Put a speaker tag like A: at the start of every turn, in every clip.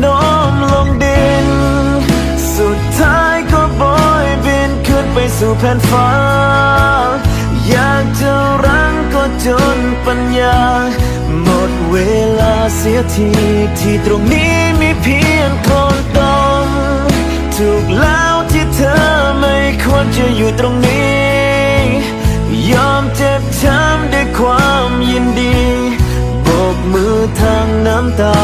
A: โน้มลงดิน สุดท้ายก็โบยบินขึ้นไปสู่แผ่นฟ้า อยากจะรั้งก็จนปัญญา หมดเวลาเสียทีที่ตรงนี้มีเพียงคนต้องถูกแล้วที่เธอไม่ควรจะอยู่ตรงนี้ ยอมเจ็บช้ำด้วยความยินดี โบกมือทางน้ำตา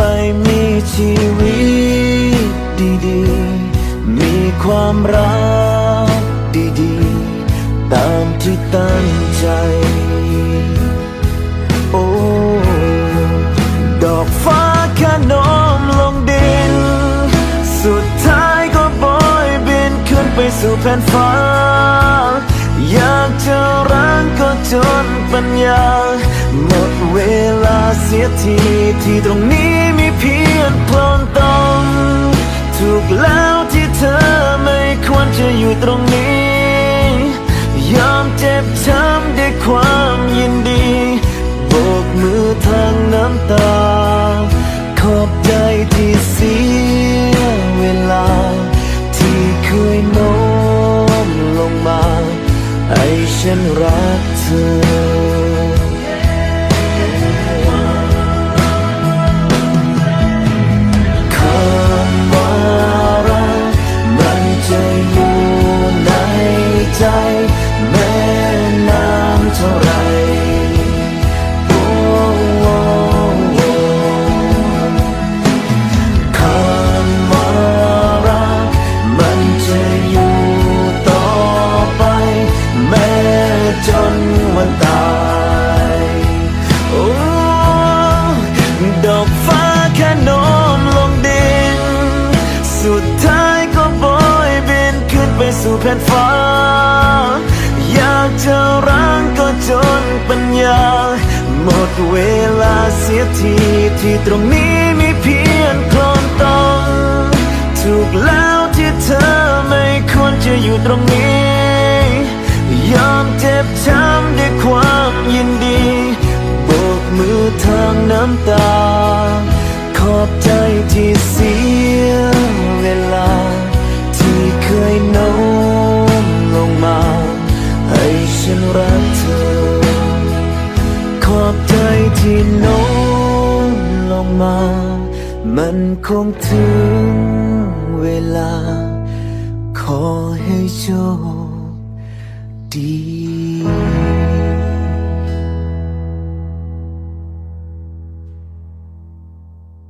A: ไปมีชีวิตดีๆ มีความรักดีๆ ตามที่ตั้งใจ โอ้ ดอกฟ้าแค่โน้มลงดิน สุดท้ายก็โบยบินขึ้นไปสู่แผ่นฟ้า อยากจะรังก็จนปัญญาหมด เวลาเสียทีที่ตรงนี้มีเพียงโคลนตมถูกแล้วที่เธอไม่ควรจะอยู่ตรงนี้ ยอมเจ็บช้ำด้วยความยินดีโบกมือทางน้ำตา ขอบใจที่เสียเวลา ที่เคยโน้มลงมา ให้ฉันรักเธอ แผ่นฟ้า อยากจะรั้งก็จนปัญญา หมดเวลาเสียทีที่ตรงนี้มีเพียงโคลนตมถูกแล้วที่เธอไม่ควรจะอยู่ตรงนี้ ยอมเจ็บช้ำด้วยความยินดีโบกมือทางน้ำตา ขอบใจที่เสียเวลา ฉันรักเธอ ขอบใจที่โน้มลงมา มันคงถึงเวลา ขอให้โชคดี